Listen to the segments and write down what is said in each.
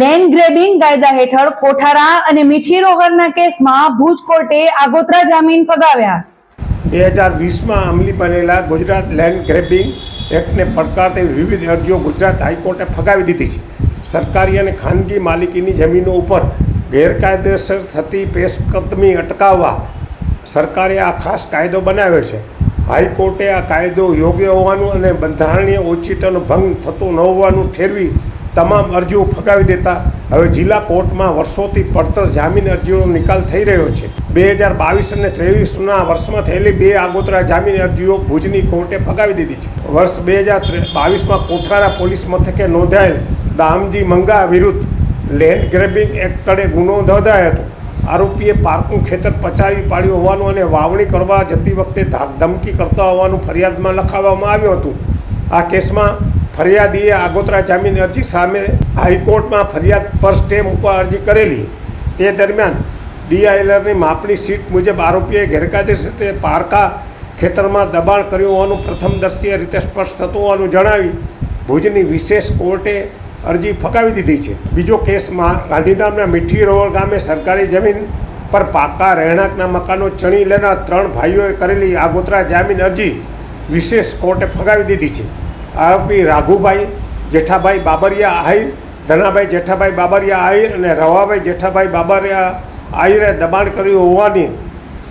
land grabbing કાયદા હેઠળ કોઠારા અને મીઠી રોહરના કેસમાં ભુજ કોર્ટે આગોતરા જામીન ફગાવ્યા. બે હજાર વીસમાં અમલી બનેલા ગુજરાત લેન્ડ ગ્રેબિંગ એક્ટને પડકારતી વિવિધ અરજીઓ ગુજરાત હાઈકોર્ટે ફગાવી દીધી છે. સરકારી અને ખાનગી માલિકીની જમીનો ઉપર ગેરકાયદેસર થતી પેશકદમી અટકાવવા સરકારે આ ખાસ કાયદો બનાવ્યો છે. હાઈકોર્ટે આ કાયદો યોગ્ય હોવાનું અને બંધારણીય ઓચિતનો ભંગ થતો ન હોવાનું ઠેરવી તમામ અરજીઓ ફગાવી દેતા. હવે જિલ્લા કોર્ટમાં વર્ષોથી પડતર જામીન અરજીઓનો નિકાલ થઈ રહ્યો છે. બે હજાર બાવીસ અને ત્રેવીસના વર્ષમાં થયેલી બે આગોતરા જામીન અરજીઓ ભુજની કોર્ટે ફગાવી દીધી છે. વર્ષ બે હજાર બાવીસમાં કોઠારા પોલીસ મથકે નોંધાયેલ દામજી મંગા વિરુદ્ધ લેન્ડ ગ્રેબિંગ એક્ટ તળે ગુનો નોંધાયો હતો. આરોપીએ પાર્કનું ખેતર પચાવી પાડ્યું હોવાનું અને વાવણી કરવા જતી વખતે ધમકી કરતા હોવાનું ફરિયાદમાં લખાવવામાં આવ્યું હતું. આ કેસમાં ફરિયાદીએ આગોતરા જામીન અરજી સામે હાઈકોર્ટમાં ફરિયાદ પર સ્ટે મૂકવા અરજી કરેલી. તે દરમિયાન ડીઆઈએલઆરની માપણી સીટ મુજબ આરોપીએ ગેરકાયદેસર રીતે પારકા ખેતરમાં દબાણ કર્યું હોવાનું પ્રથમદર્શીય રીતે સ્પષ્ટ થતું હોવાનું જણાવી ભુજની વિશેષ કોર્ટે અરજી ફગાવી દીધી છે. બીજો કેસમાં ગાંધીધામના મીઠી રોડ ગામે સરકારી જમીન પર પાકા રહેણાંકના મકાનો ચણી લેનાર ત્રણ ભાઈઓએ કરેલી આગોતરા જામીન અરજી વિશેષ કોર્ટે ફગાવી દીધી છે. આરોપી રાઘુભાઈ જેઠાભાઈ બાબરિયા આહિર, ધનાભાઈ જેઠાભાઈ બાબરિયા આહિર અને રવાભાઈ જેઠાભાઈ બાબરિયા આહિરે દબાણ કર્યું હોવાની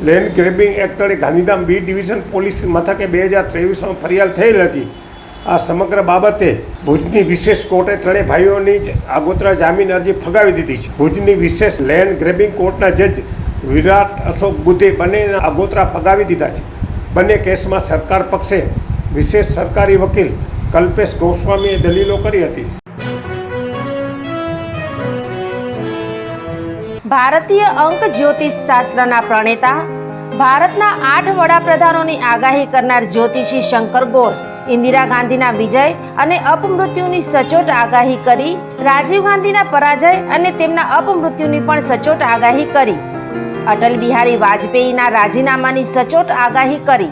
લેન્ડ ગ્રેબિંગ એક્ટ તળે ગાંધીધામ બી ડિવિઝન પોલીસ મથકે બે હજાર ત્રેવીસમાં ફરિયાદ થયેલ હતી. આ સમગ્ર બાબતે ભુજની વિશેષ કોર્ટે ત્રણેય ભાઈઓની જ આગોતરા જામીન અરજી ફગાવી દીધી છે. ભુજની વિશેષ લેન્ડ ગ્રેબિંગ કોર્ટના જજ વિરાટ અશોક બુદ્ધે બંનેના આગોતરા ફગાવી દીધા છે. બંને કેસમાં સરકાર પક્ષે વિશેષ સરકારી વકીલ કલ્પેશ ગોસ્વામીએ દલીલો કરી હતી. ભારતીય અંક જ્યોતિષ શાસ્ત્રના પ્રણેતા, ભારતના આઠ વડાપ્રધાનોની આગાહી કરનાર જ્યોતિષી શંકર ગોર, ઇન્દિરા ગાંધીના વિજય અને અપમૃત્યુની સચોટ આગાહી કરી, રાજીવ ગાંધીના પરાજય અને તેમના અપમૃત્યુની પણ સચોટ આગાહી કરી. અટલ બિહારી વાજપેયીના રાજીનામાની સચોટ આગાહી કરી.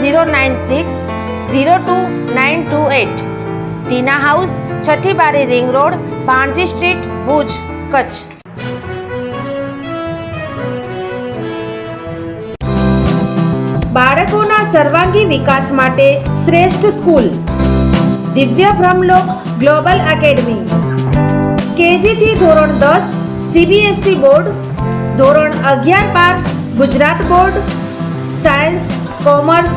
zero nine six zero two nine two eight Tina house છઠ્ઠી બારી ring road, Bhanji street, Bhuj, Kutch. બાળકોના સર્વાંગી વિકાસ માટે શ્રેષ્ઠ સ્કૂલ. દિવ્ય બ્રહ્મલોક ગ્લોબલ એકેડમી. કેજી થી ધોરણ દસ, સીબીએસઈ બોર્ડ. ધોરણ અગિયાર બાર, Gujarat board. Science, commerce